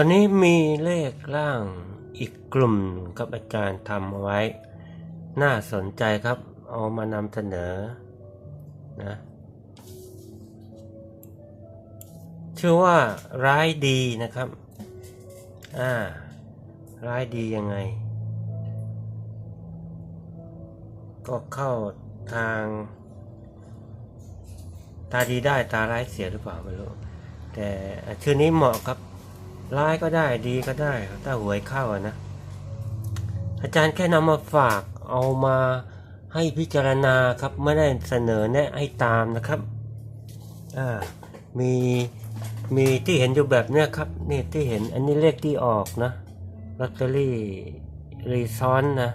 ตอนนี้มีเลขล่างอีกกลุ่มหนึ่งครับอาจารย์ทำเอาไว้ น่าสนใจครับ เอามานำเสนอนะชื่อว่าร้ายดีนะครับอ่าร้ายดียังไง ก็เข้าทาง ตาดีได้ตาร้ายเสียหรือเปล่าไม่รู้แต่ชื่อนี้เหมาะครับ ร้ายก็ได้ดีก็ได้ถ้าหวยเข้าอะนะ อาจารย์แค่นำมาฝากเอามาให้พิจารณาครับไม่ได้เสนอแนะให้ตามนะครับมีมีที่เห็นอยู่แบบเนี้ยครับนี่ที่เห็นอันนี้เลขที่ออกนะลอตเตอรี่รีซอนนะ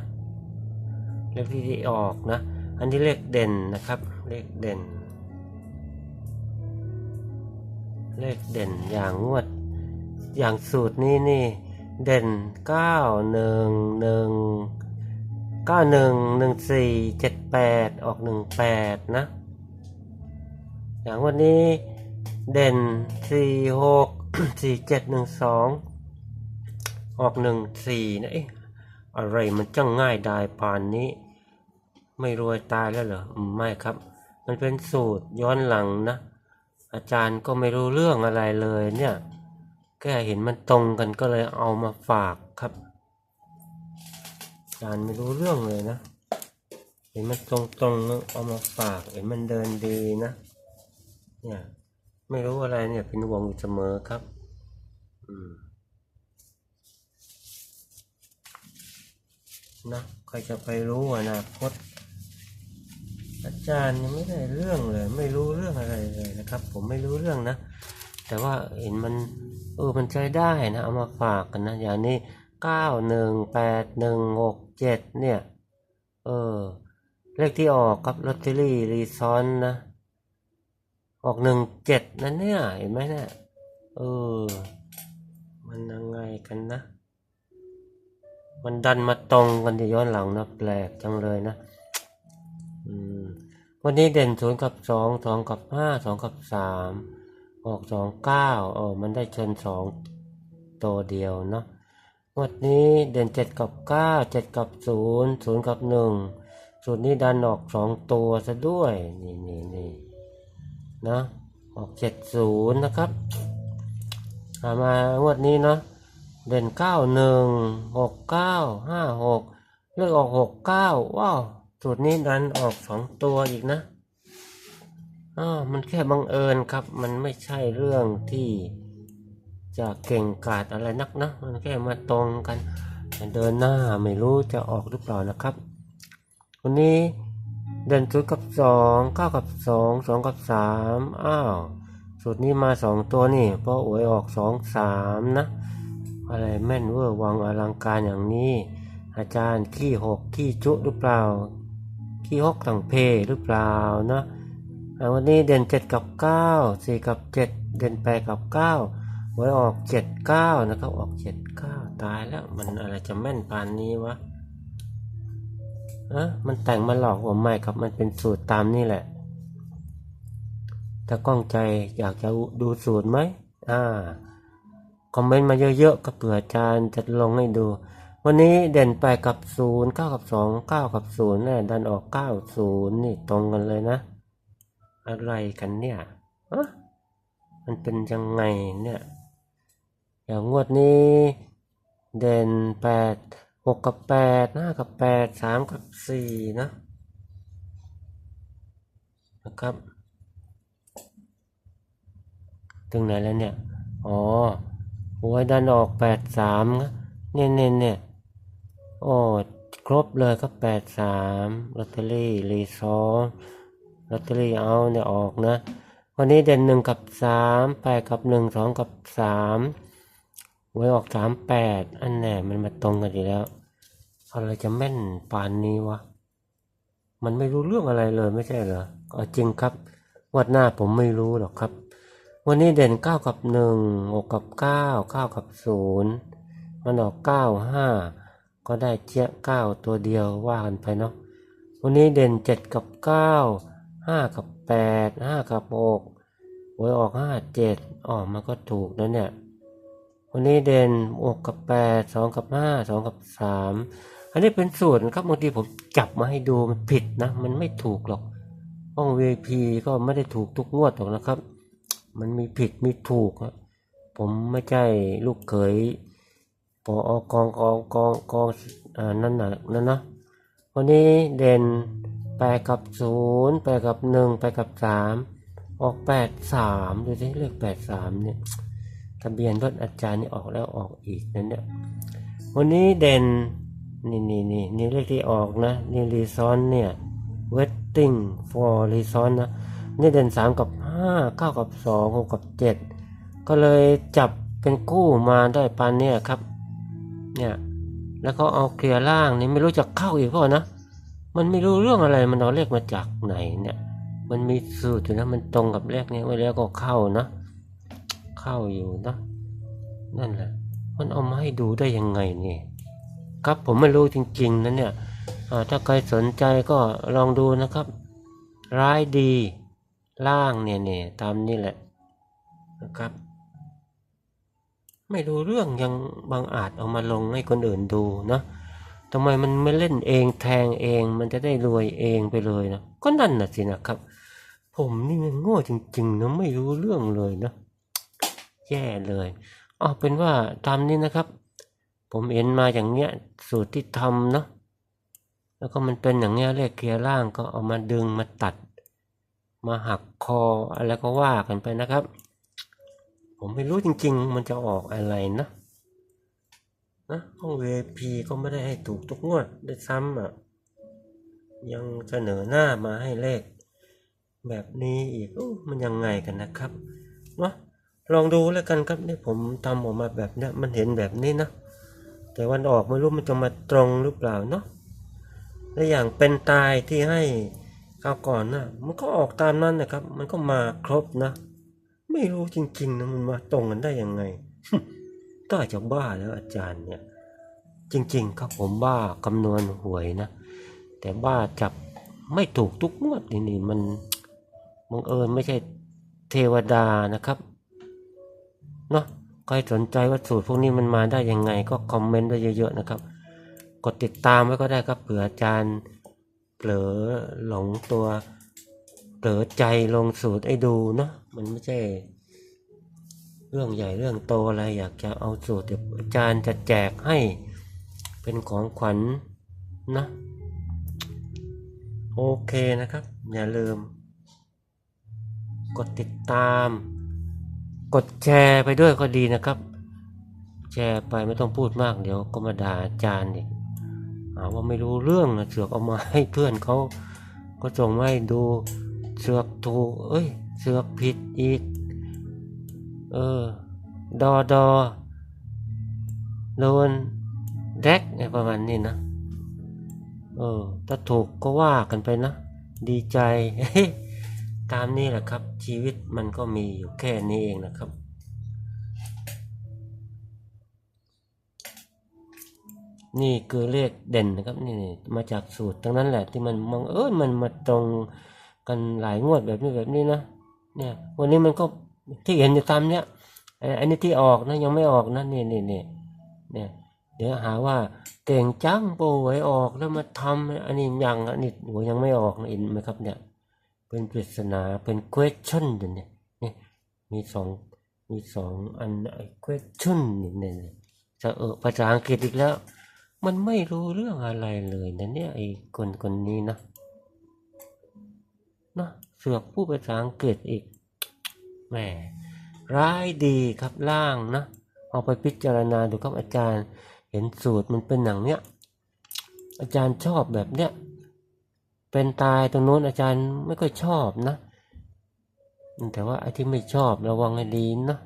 เลขที่ออกนะ อันนี้เลขเด่นนะครับ เลขเด่น เลขเด่นอย่างงวด อย่างสูตรนี้นี่ เด่นเก้าหนึ่งหนึ่งเก้าหนึ่งหนึ่งสี่เจ็ดแปดออกหนึ่งแปดนะ อย่างวันนี้เด่นสี่หกสี่เจ็ดหนึ่งสองออกหนึ่งสี่นะเอ๊ะอะไรมันจังง่ายดายปานนี้ ไม่รวยตายแล้วเหรอไม่ครับ มันเป็นสูตรย้อนหลังนะ อาจารย์ก็ไม่รู้เรื่องอะไรเลยเนี่ย แค่เห็นมันตรงกันก็เลยเอามาฝากครับอาจารไม่รู้เรื่องเลยนะ เห็นมันตรงตรงๆเอามาฝาก เห็นมันเดินดีนะ เนี่ย ไม่รู้อะไรเนี่ยเป็นห่วงอยู่เสมอครับ อืมนะใครจะไปรู้อนาคตอาจารย์ยังไม่ได้เรื่องเลย ไม่รู้เรื่องอะไรเลยนะครับ ผมไม่รู้เรื่องนะ แต่ว่าเห็นมัน เออมันใช้ได้นะ เอามาฝากกันนะ อย่างนี้เก้าหนึ่งแปดหนึ่งหกเจ็ดเนี่ย เออ เลขที่ออกกับลอตเตอรี่รีซอนนะ ออกหนึ่งเจ็ดนั่นเนี่ย เห็นไหมเนี่ยเออ มันยังไงกันนะ มันดันมาตรงกันที่ย้อนหลังนะแปลกจังเลยนะ อืม วันนี้เด่นศูนย์กับสองสองกับห้าสองกับสาม ออกสองเก้าเออมันได้ชนสองตัวเดียวเนาะงวันนี้เด่นเจ็ดกับเก้าเจ็ดกับศูนย์ศูนย์กับหนึ่งศูนย์นี้ดันออกสองตัวซะด้วยนี่นี่นี่นะออกเจ็ดศูนย์นะครับมามางวดนี้เนาะเด่นเก้าหนึ่งหกเก้าห้าหกเลือกออกหกเก้าว้าวสูตรนี้ดันออกสองตัวอีกนะ อ้าวมันแค่บังเอิญครับ มันไม่ใช่เรื่องที่จะเก่งกาจอะไรนักนะ มันแค่มาตรงกัน เดินหน้าไม่รู้จะออกหรือเปล่านะครับ วันนี้เด่นศูนย์กับสองเก้ากับสองสองกับสามอ้าวสูตรนี้มาสองตัวนี่เพราะหวยออกสองสามนะ อะไรแม่นเวอร์วังอลังการอย่างนี้ อาจารย์ขี้หกขี้จุหรือเปล่า ขี้หกต่างเพหรือเปล่านะ วันนี้เด่นเจ็ดกับเก้าสี่กับเจ็ดเด่นแปดกับเก้าไว้ออกเจ็ดเก้านะครับ ออกเจ็ดเก้าตายแล้ว มันอะไรจะแม่นปานนี้วะอะมันแต่งมาหลอกผมไม่ครับ มันเป็นสูตรตามนี่แหละถ้ากล้องใจอยากจะดูสูตรไหมอ่า คอมเมนต์มาเยอะๆก็เผื่ออาจารย์จะลงให้ดู วันนี้เด่นไปกับศูนย์เก้ากับสองเก้ากับศูนย์แน่ดันออกเก้าศูนย์นี่ตรงกันเลยนะ อะไรกันเนี่ยอะมันเป็นยังไงเนี่ยอย่างงวดนี้ เด่นแปดหกกับแปดห้ากับแปดสามกับสี่นะนะครับถึงไหนแล้วเนี่ย อ๋อโอ้ยดันออกแปดสามเนี่ยเนี่ยเนี่ยโอ้ครบเลยก็แปดสามลอตเตอรี่รีซอร์ ลอตเตอรี่เอาเนี่ยออกนะ วันนี้เด่นหนึ่งกับสามแปดกับหนึ่งสองกับสามไว้ออกสามแปดอันแน่มันมาตรงกันอีกแล้ว อะไรจะแม่นปานนี้วะ มันไม่รู้เรื่องอะไรเลยไม่ใช่เหรอก็จริงครับ วัดหน้าผมไม่รู้หรอกครับ วันนี้เด่นเก้ากับหนึ่งหกกับเก้าเก้ากับศูนย์มันออกเก้าห้าก็ได้เจี๊ยเก้าตัวเดียวว่ากันไปเนาะวันนี้เด่นเจ็ดกับเก้า ห้ากับแปดห้ากับหกหวยออกห้าเจ็ดอ๋อมันก็ถูกนะเนี่ย วันนี้เด่นบวกกับแปดสองกับห้าสองกับสามอันนี้เป็นสูตรนครับบางทีผมจับมาให้ดูมันผิดนะ มันไม่ถูกหรอก ห้อง VIP ก็ไม่ได้ถูกทุกงวดหรอกนะครับ มันมีผิดมีถูกอะผมไม่ใช่ลูกเขยปอกองกองกองกองอ่านั่นน่ะนั่นนะ วันนี้เด่นแปดกับศูนย์แปดกับหนึ่งแปดกับสามออกแปดสามดูสิเลขแปดสามเนี่ยทะเบียนรถอาจารย์นี่ออกแล้วออกอีกนั่นเนี่ยวันนี้เด่นนี่นี่นี่นี่เลขที่ออกนะนี่รีซอนเนี่ย waiting for รีซอนนะนี่เด่นสามกับห้าเก้ากับสองหกกับเจ็ดก็เลยจับเป็นกู้มาได้ปันเนี่ยครับ เนี่ย แล้วก็เอาเคลียร์ล่างนี่ไม่รู้จะเข้าอีกเปล่านะ มันไม่รู้เรื่องอะไรมันเอาเลขมาจากไหนเนี่ย มันมีสูตรอยู่นะ มันตรงกับเลขนี้ไว้แล้วก็เข้านะ เข้าอยู่นะ นั่นแหละ มันเอามาให้ดูได้ยังไงนี่ ครับผมไม่รู้จริงๆนะเนี่ยถ้าใครสนใจก็ลองดูนะครับ ร้ายดี ล่างเนี่ยเนี่ยตามนี่แหละนะครับ ไม่รู้เรื่องยังบางอาจเอามาลงให้คนอื่นดูนะทำไมมันไม่เล่นเองแทงเองมันจะได้รวยเองไปเลยนะก็นั่นน่ะสินะครับ ผมนี่มันโง่จริงๆนะไม่รู้เรื่องเลยนะแย่เลยเอาเป็นว่าตามนี้นะครับ ผมเห็นมาอย่างเนี้ยสูตรที่ทำเนาะแล้วก็มันเป็นอย่างเนี้ยเลขเกียร์ล่างก็เอามาดึงมาตัด มาหักคออะไรก็ว่ากันไปนะครับ ผมไม่รู้จริง ๆ มันจะออกอะไรนะนะห้อง VIP ก็ไม่ได้ให้ถูกทุกงวดได้วยซ้ำอะ ยังเสนอหน้ามาให้เลข แบบนี้อีกอมันยังไงกันนะครับเนาะลองดูแล้วกันครับนี่ผมทำออกมาแบบเนี้ยมันเห็นแบบนี้นะแต่วันออกไม่รู้มันจะมาตรงหรือเปล่าเนาะและอย่างเป็นตายที่ให้คราวก่อนนะมันก็ออกตามนั้นนะครับ มันก็มาครบนะ ไม่รู้จริงๆนะมันมาตรงกันได้ยังไงก็อาจจะบ้าแล้วอาจารย์เนี่ย จริง ๆ ครับผมบ้าคำนวณหวยนะ แต่บ้าจับไม่ถูกทุกงวดนี่นี่มันบังเอิญไม่ใช่เทวดานะครับเนาะใครสนใจว่าสูตรพวกนี้มันมาได้ยังไง ก็คอมเมนต์ไว้เยอะๆนะครับ กดติดตามไว้ก็ได้ครับเผื่ออาจารย์เผลอหลงตัวเผลอใจลงสูตรให้ดูเนาะมันไม่ใช่ เรื่องใหญ่เรื่องโตอะไรอยากจะเอาสูตรเดี๋ยวอาจารย์จะแจกให้เป็นของขวัญนะโอเคนะครับ อย่าลืม กดติดตาม กดแชร์ไปด้วยก็ดีนะครับ แชร์ไปไม่ต้องพูดมากเดี๋ยวก็มาด่าอาจารย์อีกหาว่าไม่รู้เรื่องนะเสือกเอามาให้เพื่อนเขาก็ส่งมาให้ดู เสือกถูกเอ้ย เสือกผิดอีก เออ ดอดอโดนแดกไงประมาณนี้นะ เออ ถ้าถูกก็ว่ากันไปนะ ดีใจ ตามนี้แหละครับ ชีวิตมันก็มีอยู่แค่นี้เองนะครับนี่คือเลขเด่นนะครับนี่มาจากสูตรทั้งนั้นแหละที่มันมองเออมันมาตรง กันหลายงวดแบบนี้แบบนี้นะเนี่ยวันนี้มันก็ที่เห็นอยู่ตามเนี้ยไอ้อันนี้ที่ออกนะยังไม่ออกนะนี่นี่นี่เนี่ยเดี๋ยวหาว่าเก่งจังโปรไว้ออกแล้วมาทำอันนี้ยังอันนี้หัวยังไม่ออกนะเห็นไหมครับเนี่ย เป็นปริศนาเป็น question อยู่เนี่ยนี่มีสองมีสองอันไอ้ question นี่เนี่ยเนี่ยจะเออภาษาอังกฤษอีกแล้ว มันไม่รู้เรื่องอะไรเลยนะเนี่ยไอ้คนคนนี้นะ นะเสือกผู้ภาษาอังกฤษอีกแหมร้ายดีครับล่างนะเอาไปพิจารณาดูครับอาจารย์เห็นสูตรมันเป็นอย่างเนี้ยอาจารย์ชอบแบบเนี้ยเป็นตายตรงโน้นอาจารย์ไม่ค่อยชอบนะ แต่ว่าไอ้ที่ไม่ชอบระวังให้ดีนะ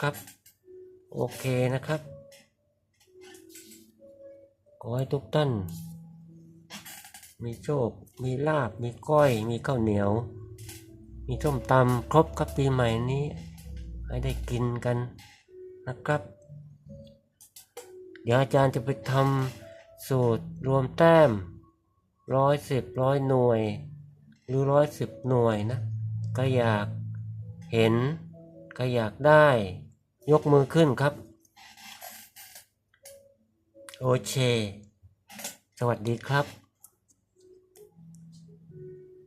ครับ โอเคนะครับ ขอให้ทุกท่าน มีโชค มีลาบ มีก้อย มีข้าวเหนียว มีส้มตำครบครับปีใหม่นี้ให้ได้กินกันนะครับ เดี๋ยวอาจารย์จะไปทำสูตรรวมแต้มร้อยสิบร้อยหน่วย หรือร้อยสิบหน่วยนะ ก็อยากเห็น ก็อยากได้ ยกมือขึ้นครับ โอเค สวัสดีครับ